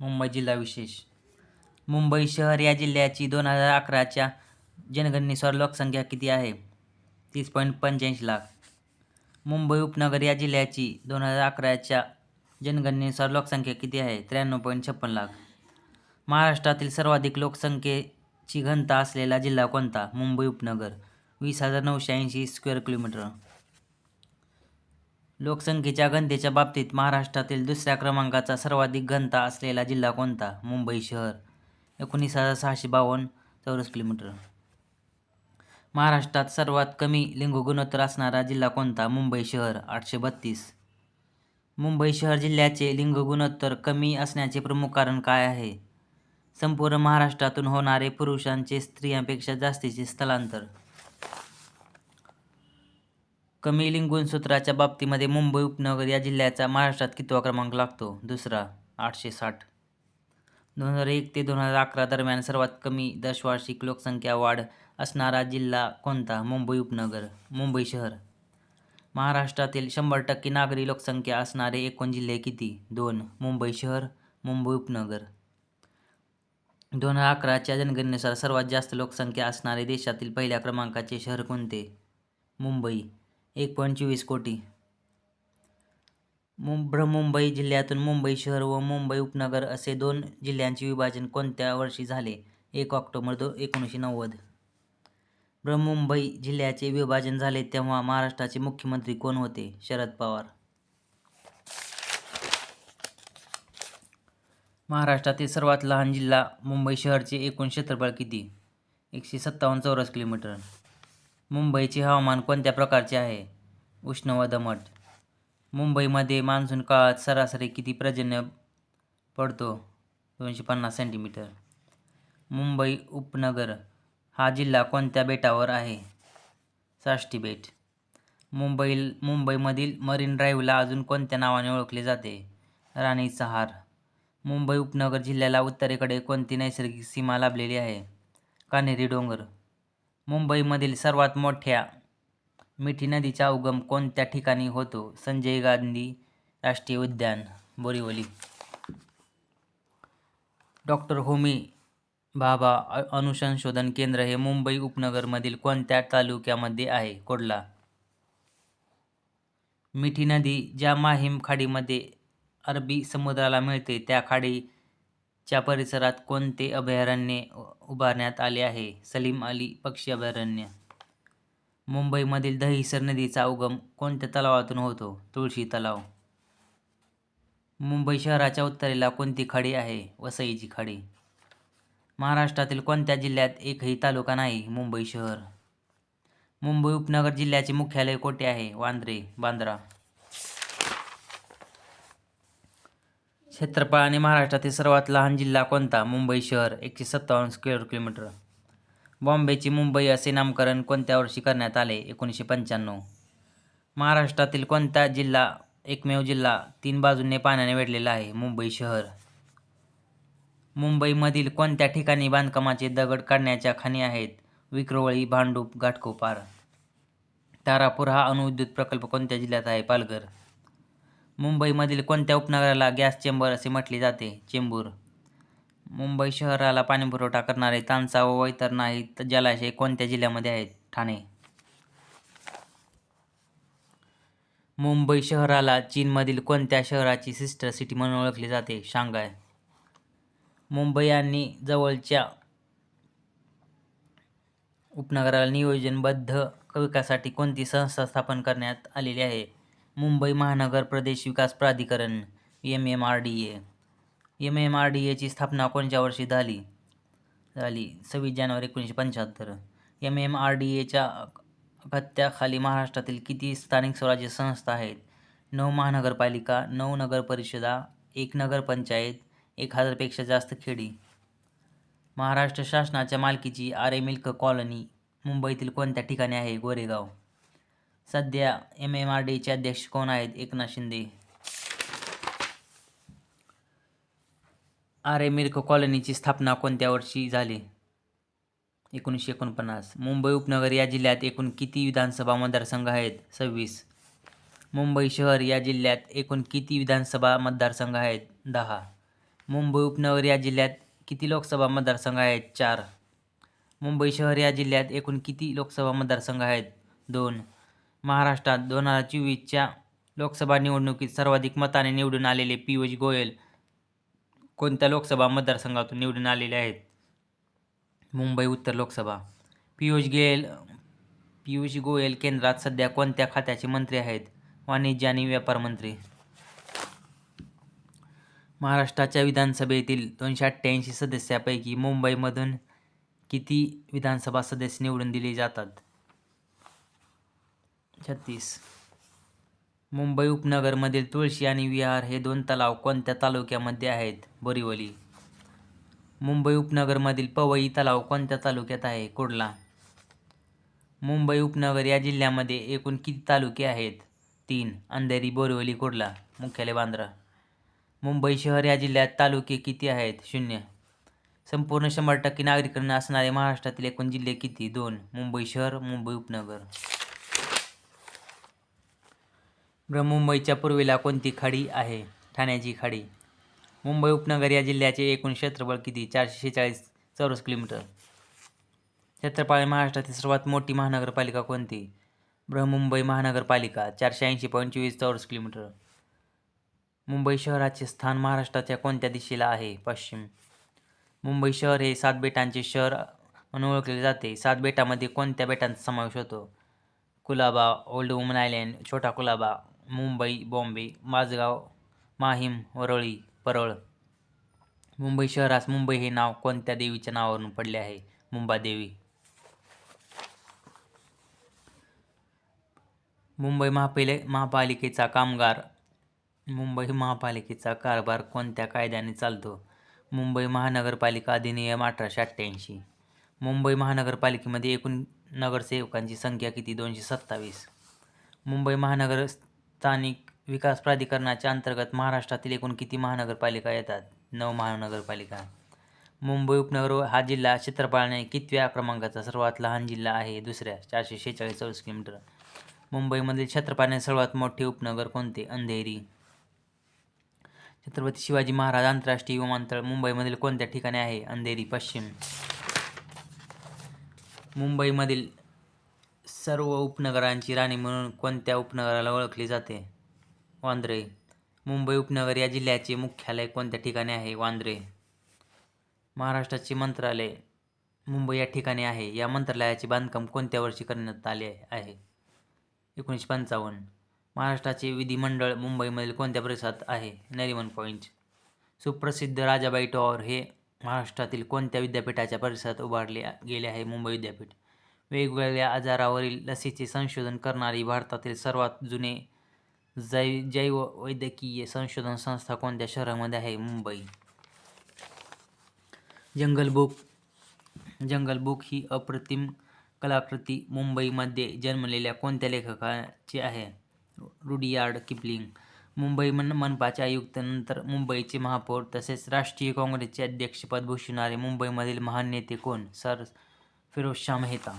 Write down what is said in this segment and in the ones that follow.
मुंबई जिल्हा विशेष. मुंबई शहर या जिल्ह्याची दोन हजार अकराच्या जनगणनेनुसार लोकसंख्या किती आहे? तीस पॉईंट पंच्याऐंशी लाख. मुंबई उपनगर या जिल्ह्याची दोन हजार अकराच्या जनगणनेनुसार लोकसंख्या किती आहे? त्र्याण्णव पॉईंट छप्पन लाख. महाराष्ट्रातील सर्वाधिक लोकसंख्येची घनता असलेला जिल्हा कोणता? मुंबई उपनगर. वीस हजार नऊशे ऐंशी स्क्वेअर किलोमीटर. लोकसंख्येच्या घनतेच्या बाबतीत महाराष्ट्रातील दुसऱ्या क्रमांकाचा सर्वाधिक घनता असलेला जिल्हा कोणता? मुंबई शहर. एकोणीस हजार सहाशे बावन्न चौरस किलोमीटर. महाराष्ट्रात सर्वात कमी लिंग गुणोत्तर असणारा जिल्हा कोणता? मुंबई शहर. आठशे बत्तीस. मुंबई शहर जिल्ह्याचे लिंग गुणोत्तर कमी असण्याचे प्रमुख कारण काय आहे? संपूर्ण महाराष्ट्रातून होणारे पुरुषांचे स्त्रियांपेक्षा जास्तीचे स्थलांतर. कमी लिंगुणसूत्राच्या बाबतीमध्ये मुंबई उपनगर या जिल्ह्याचा महाराष्ट्रात कितवा क्रमांक लागतो? दुसरा आठशे साठ. दोन हजार एक ते दोन हजार अकरा दरम्यान सर्वात कमी दशवार्षिक लोकसंख्या वाढ असणारा जिल्हा कोणता? मुंबई उपनगर मुंबई शहर. महाराष्ट्रातील शंभर टक्के नागरी लोकसंख्या असणारे एकूण जिल्हे किती? दोन मुंबई शहर मुंबई उपनगर. दोन हजार अकराच्या जनगणनेनुसार सर्वात जास्त लोकसंख्या असणारे देशातील पहिल्या क्रमांकाचे शहर कोणते? मुंबई. एक पॉईंट चोवीस कोटी. मुं बृहमुंबई जिल्ह्यातून मुंबई शहर व मुंबई उपनगर असे दोन जिल्ह्यांचे विभाजन कोणत्या वर्षी झाले? एक ऑक्टोबर दो एकोणीसशे नव्वद. बृहमुंबई जिल्ह्याचे विभाजन झाले तेव्हा महाराष्ट्राचे मुख्यमंत्री कोण होते? शरद पवार. महाराष्ट्रातील सर्वात लहान जिल्हा मुंबई शहरचे एकूण क्षेत्रफळ किती? एकशे सत्तावन्न चौरस किलोमीटर. मुंबईचे हवामान कोणत्या प्रकारचे आहे? उष्ण व दमट. मुंबईमध्ये मान्सून काळात सरासरी किती पर्जन्य पडतो? दोनशे पन्नास सेंटीमीटर. मुंबई उपनगर हा जिल्हा कोणत्या बेटावर आहे? साष्टी बेट. मुंबई मुंबईमधील मरीन ड्राईव्हला अजून कोणत्या नावाने ओळखले जाते? राणी सहार. मुंबई उपनगर जिल्ह्याला उत्तरेकडे कोणती नैसर्गिक सीमा लाभलेली आहे? कान्हेरी डोंगर. मुंबईमधील सर्वात मोठ्या मिठी नदीचा उगम कोणत्या ठिकाणी होतो? संजय गांधी राष्ट्रीय उद्यान बोरिवली. डॉक्टर होमी भाभा अनुसंशोधन अणुसंशोधन केंद्र हे मुंबई उपनगरमधील कोणत्या तालुक्यामध्ये आहे? कोडला. मिठी नदी ज्या माहीम खाडीमध्ये अरबी समुद्राला मिळते त्या खाडी च्या परिसरात कोणते अभयारण्य उभारण्यात आले आहे? सलीम अली पक्षी अभयारण्य. मुंबईमधील दहिसर नदीचा उगम कोणत्या तलावातून होतो? तुळशी तलाव. मुंबई शहराच्या उत्तरेला कोणती खाडी आहे? वसईची खाडी. महाराष्ट्रातील कोणत्या जिल्ह्यात एकही तालुका नाही? मुंबई शहर. मुंबई उपनगर जिल्ह्याचे मुख्यालय कोठे आहे? वांद्रे बांद्रा. क्षेत्रफळाने महाराष्ट्रातील सर्वात लहान जिल्हा कोणता? मुंबई शहर एकशे सत्तावन्न स्क्वेअर किलोमीटर बॉम्बेची मुंबई असे नामकरण कोणत्या वर्षी करण्यात आले? एकोणीसशे पंच्याण्णव. महाराष्ट्रातील कोणता जिल्हा एकमेव जिल्हा तीन बाजूंनी पाण्याने वेढलेला आहे? मुंबई शहर. मुंबईमधील कोणत्या ठिकाणी बांधकामाचे दगड काढण्याच्या खाणी आहेत? विक्रोळी भांडूप घाटकोपार. तारापूर हा अणुविद्युत प्रकल्प कोणत्या जिल्ह्यात आहे? पालघर. मुंबईमधील कोणत्या उपनगराला गॅस चेंबर असे म्हटले जाते? चेंबूर. मुंबई शहराला पाणीपुरवठा करणारे तानसा व वैतरणा ही जलाशय कोणत्या जिल्ह्यामध्ये आहेत? ठाणे. मुंबई शहराला चीनमधील कोणत्या शहराची सिस्टर सिटी म्हणून ओळखली जाते? शांघाय. मुंबई आणि जवळच्या उपनगराला नियोजनबद्ध विकासासाठी कोणती संस्था स्थापन करण्यात आलेली आहे? मुंबई महानगर प्रदेश विकास प्राधिकरण M M R D A. M M R D एची स्थापना कोणत्या वर्षी झाली? झाली सव्वीस जानेवारी एकोणीसशे पंच्याहत्तर. एम एम आर डी एच्या अखत्याखाली महाराष्ट्रातील किती स्थानिक स्वराज्य संस्था आहेत? नऊ महानगरपालिका नऊ नगर परिषदा एक नगरपंचायत एक हजारपेक्षा जास्त खेडी. महाराष्ट्र शासनाच्या मालकीची आरे मिल्क कॉलनी मुंबईतील कोणत्या ठिकाणी आहे? गोरेगाव. सध्या एम एम आर डीचे अध्यक्ष कोण आहेत? एकनाथ शिंदे. आरे मिल्क कॉलनीची स्थापना कोणत्या वर्षी झाली? एकोणीसशे एकोणपन्नास. मुंबई उपनगर या जिल्ह्यात एकूण किती विधानसभा मतदारसंघ आहेत? सव्वीस. मुंबई शहर या जिल्ह्यात एकूण किती विधानसभा मतदारसंघ आहेत? दहा. मुंबई उपनगर या जिल्ह्यात किती लोकसभा मतदारसंघ आहेत? चार. मुंबई शहर या जिल्ह्यात एकूण किती लोकसभा मतदारसंघ आहेत? दोन. महाराष्ट्रात दोन हजार चोवीसच्या लोकसभा निवडणुकीत सर्वाधिक मताने निवडून आलेले पियुष गोयल कोणत्या लोकसभा मतदारसंघातून निवडून आलेले आहेत? मुंबई उत्तर लोकसभा. पियुष गोयल पियुष गोयल केंद्रात सध्या कोणत्या खात्याचे मंत्री आहेत? वाणिज्य आणि व्यापार मंत्री. महाराष्ट्राच्या विधानसभेतील दोनशे अठ्ठ्याऐंशी सदस्यापैकी मुंबईमधून किती विधानसभा सदस्य निवडून दिले जातात? छत्तीस. मुंबई उपनगरमधील तुळशी आणि विहार हे दोन तलाव कोणत्या तालुक्यामध्ये आहेत? बोरिवली. मुंबई उपनगरमधील पवई तलाव कोणत्या तालुक्यात आहे? कुडला मुंबई उपनगर या जिल्ह्यामध्ये एकूण किती तालुके आहेत? तीन. अंधेरी बोरिवली कुडला मुख्यालय बांद्रा. मुंबई शहर या जिल्ह्यात तालुके किती आहेत? शून्य. संपूर्ण शंभर टक्के नागरिकांना असणारे महाराष्ट्रातील एकूण जिल्हे किती? दोन. मुंबई शहर मुंबई उपनगर. बृहन्मुंबईच्या पूर्वेला कोणती खाडी आहे? ठाण्याची खाडी. मुंबई उपनगर या जिल्ह्याचे एकूण क्षेत्रफळ किती? चारशे शेहेचाळीस चौरस किलोमीटर. क्षेत्रफळ महाराष्ट्रातील सर्वात मोठी महानगरपालिका कोणती? बृहन्मुंबई महानगरपालिका चारशे ऐंशी पॉईंट चोवीस चौरस किलोमीटर. मुंबई शहराचे स्थान महाराष्ट्राच्या कोणत्या दिशेला आहे? पश्चिम. मुंबई शहर हे सात बेटांचे शहर म्हणून ओळखले जाते. सात बेटामध्ये कोणत्या बेटांचा समावेश होतो? कुलाबा ओल्ड वुमन आयलँड छोटा कुलाबा मुंबई बॉम्बे माझगाव माहीम वरळी परळ. मुंबई शहरास मुंबई हे नाव कोणत्या देवीच्या नावावरून पडले आहे? मुंबादेवी मुंबई महापाले महापालिकेचा कामगार. मुंबई महापालिकेचा कारभार कोणत्या कायद्याने चालतो? मुंबई महानगरपालिका अधिनियम अठराशे अठ्ठ्याऐंशी. मुंबई महानगरपालिकेमध्ये एकूण नगरसेवकांची संख्या किती? दोनशे सत्तावीस. मुंबई महानगर स्थानिक विकास प्राधिकरणाच्या अंतर्गत महाराष्ट्रातील एकूण किती महानगरपालिका येतात? नऊ महानगरपालिका. मुंबई उपनगर हा जिल्हा क्षेत्रफळाने कितव्या क्रमांकाचा सर्वात लहान जिल्हा आहे? दुसऱ्या चारशे शेहेचाळीस चौरस किलोमीटर. मुंबईमधील क्षेत्रफळाने सर्वात मोठे उपनगर कोणते? अंधेरी. छत्रपती शिवाजी महाराज आंतरराष्ट्रीय विमानतळ मुंबईमधील कोणत्या ठिकाणी आहे? अंधेरी पश्चिम. मुंबईमधील सर्व उपनगरांची राणी म्हणून कोणत्या उपनगराला ओळखले जाते? वांद्रे. मुंबई उपनगर या जिल्ह्याचे मुख्यालय कोणत्या ठिकाणी आहे? वांद्रे. महाराष्ट्राचे मंत्रालय मुंबई या ठिकाणी आहे. या मंत्रालयाचे बांधकाम कोणत्या वर्षी करण्यात आले आहे? एकोणीसशे पंचावन्न. महाराष्ट्राचे विधिमंडळ मुंबईमधील कोणत्या परिसरात आहे? नरिमन पॉईंट सुप्रसिद्ध राजाबाई टॉवर हे महाराष्ट्रातील कोणत्या विद्यापीठाच्या परिसरात उभारले गेले आहे? मुंबई विद्यापीठ. वेगवेगळ्या आजारावरील लसीचे संशोधन करणारी भारतातील सर्वात जुने जै जैव वैद्यकीय संशोधन संस्था कोणत्या शहरामध्ये आहे? Mumbai. Jungle book jungle book ही अप्रतिम कलाकृती मुंबईमध्ये जन्मलेल्या कोणत्या लेखकाची आहे? Rudyard Kipling. मुंबई मन मनपाचे आयुक्त नंतर मुंबईचे महापौर तसेच राष्ट्रीय काँग्रेसचे अध्यक्षपद भूषवणारे मुंबईमधील महान नेते कोण? सर फिरोजशाह मेहता.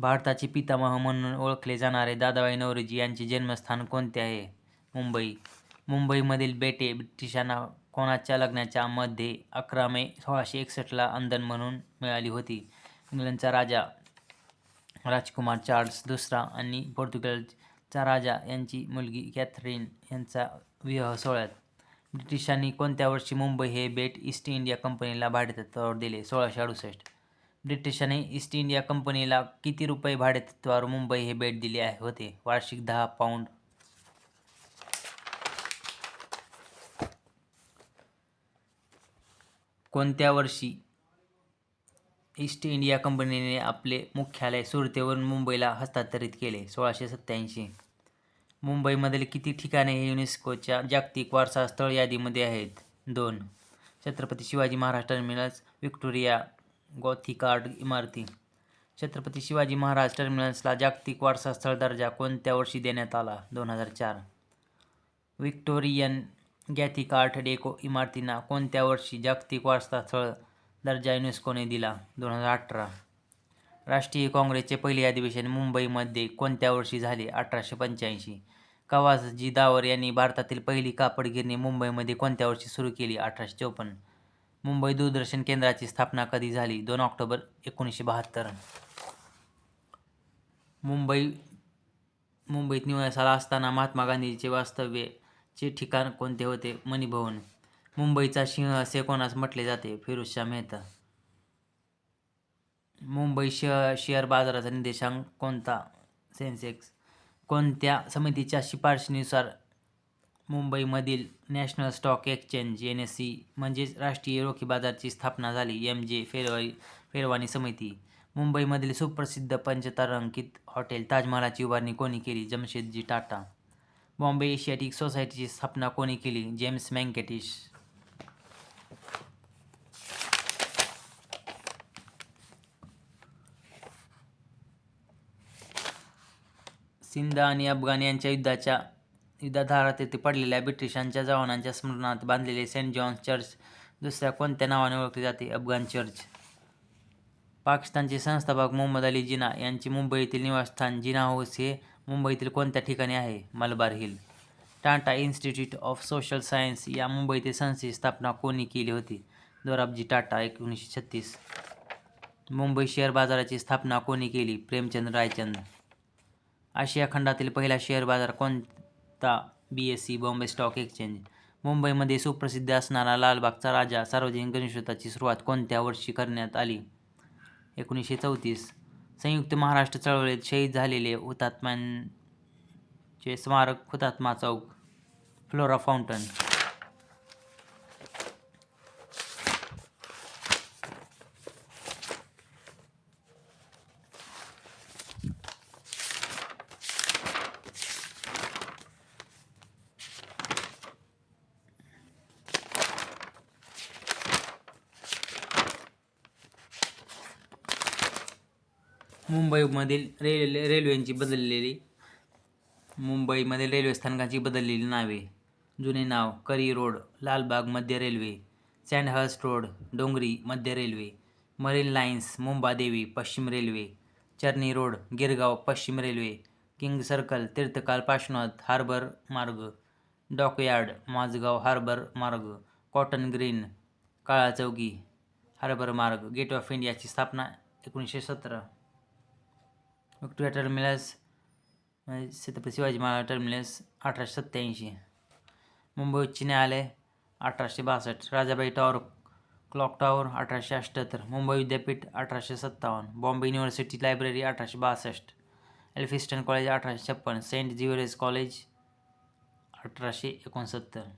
भारताचे पितामह म्हणून ओळखले जाणारे दादाबाई नवरोजी यांचे जन्मस्थान कोणते आहे? मुंबई. मुंबईमधील बेटे ब्रिटिशांना कोणाच्या लग्नाच्या मध्ये अकरा मे सोळाशे एकसष्टला अंदन म्हणून मिळाली होती. इंग्लंडचा राजा राजकुमार चार्ल्स दुसरा आणि पोर्तुगलचा राजा यांची मुलगी कॅथरीन यांचा विवाह सोहळ्यात. ब्रिटिशांनी कोणत्या वर्षी मुंबई हे बेट ईस्ट इंडिया कंपनीला भाडेतत्वावर दिले? सोळाशे अडुसष्ट. ब्रिटिशांनी ईस्ट इंडिया कंपनीला किती रुपये भाडेतत्वावर मुंबई हे बेट दिले आहे होते? वार्षिक दहा पाऊंड कोणत्या वर्षी ईस्ट इंडिया कंपनीने आपले मुख्यालय सुरतेवरून मुंबईला हस्तांतरित केले? सोळाशे सत्त्याऐंशी. मुंबईमधील किती ठिकाणे हे युनेस्कोच्या जागतिक वारसा स्थळ यादीमध्ये आहेत? दोन. छत्रपती शिवाजी महाराज टर्मिनस व्हिक्टोरिया गॉथिकार्ड इमारती. छत्रपती शिवाजी महाराज टर्मिनसला जागतिक वारसा स्थळ दर्जा कोणत्या वर्षी देण्यात आला? दोन हजार चार. व्हिक्टोरियन गॅथिकार्ट डेको इमारतींना कोणत्या वर्षी जागतिक वारसा स्थळ दर्जा युनेस्कोने दिला? दोन हजार अठरा. राष्ट्रीय काँग्रेसचे पहिले अधिवेशन मुंबईमध्ये कोणत्या वर्षी झाले? अठराशे पंच्याऐंशी. कवासजी दावर यांनी भारतातील पहिली कापड गिरणी मुंबईमध्ये कोणत्या वर्षी सुरू केली? अठराशे चौपन्न. मुंबई दूरदर्शन केंद्राची स्थापना कधी झाली? दोन ऑक्टोबर एकोणीसशे बहात्तर मुंबई मुंबईत निवासाला असताना महात्मा गांधीचे वास्तव्याचे ठिकाण कोणते होते? मणिभवन. मुंबईचा सिंह असे कोणास म्हटले जाते? फिरोजशाह मेहता. मुंबई शेअर शेअर बाजाराचा निर्देशांक कोणता? सेन्सेक्स. कोणत्या समितीच्या शिफारशीनुसार मुंबईमधील national stock exchange N S C म्हणजेच राष्ट्रीय रोखे बाजाराची स्थापना झाली एम जे फेरवाई फेरवानी समिती. मुंबईमधील सुप्रसिद्ध पंचतारांकित हॉटेल ताजमहालाची उभारणी कोणी केली? जमशेदजी टाटा. बॉम्बे एशियाटिक सोसायटीची स्थापना कोणी केली? जेम्स मँकेटिश. सिंध आणि अफगाण यांच्या युद्धाच्या युद्धाधारात येथे पडलेल्या ब्रिटिशांच्या जवानांच्या स्मरणार्थ बांधलेले सेंट जॉन्स चर्च दुसऱ्या कोणत्या नावाने ओळखले जाते? Afghan church. पाकिस्तानचे संस्थापक मोहम्मद अली जिना यांचे मुंबई येथील निवासस्थान जिना हाऊस हे मुंबईतील कोणत्या ठिकाणी आहे? Malabar hill. Tata institute of social science या मुंबईतील संस्थेची स्थापना कोणी केली होती? दोराबजी टाटा एकोणीसशे छत्तीस. मुंबई शेअर बाजाराची स्थापना कोणी केली? प्रेमचंद रायचंद. आशिया खंडातील पहिला शेअर बाजार कोण कोणता B S C Bombay stock exchange मुंबईमध्ये सुप्रसिद्ध असणारा लालबागचा राजा सार्वजनिक गणेशोत्सवाची सुरुवात कोणत्या वर्षी करण्यात आली? एकोणीसशे चौतीस. संयुक्त महाराष्ट्र चळवळीत शहीद झालेले हुतात्म्यांचे स्मारक हुतात्मा चौक फ्लोरा फाउंटन मुंबईमधील रेल्वे रेल्वेंची बदललेली मुंबईमधील रेल्वे स्थानकांची बदललेली नावे. जुने नाव करी रोड लालबाग मध्य रेल्वे सँडहर्स्ट रोड डोंगरी मध्य रेल्वे मरीन लाईन्स मुंबादेवी पश्चिम रेल्वे चर्नी रोड गिरगाव पश्चिम रेल्वे किंग सर्कल तीर्थकाल पार्श्वनाथ हार्बर मार्ग डॉकयार्ड माझगाव हार्बर मार्ग cotton green Kala Chowki harbour मार्ग गेट ऑफ इंडियाची स्थापना एकोणीसशे सतरा. विक्टोरिया टर्मिनस म्हणजे छत्रपती शिवाजी महाराज टर्मिनस अठराशे सत्त्याऐंशी. मुंबई उच्च न्यायालय अठराशे बासष्ट. राजाबाई टॉवर क्लॉक टॉवर अठराशे अठ्ठ्याहत्तर मुंबई विद्यापीठ अठराशे सत्तावन्न. बॉम्बे युनिव्हर्सिटी लायब्ररी अठराशे बासष्ट. एल्फिस्टन कॉलेज अठराशे छप्पन. सेंट झिवियर्स कॉलेज अठराशे एकोणसत्तर.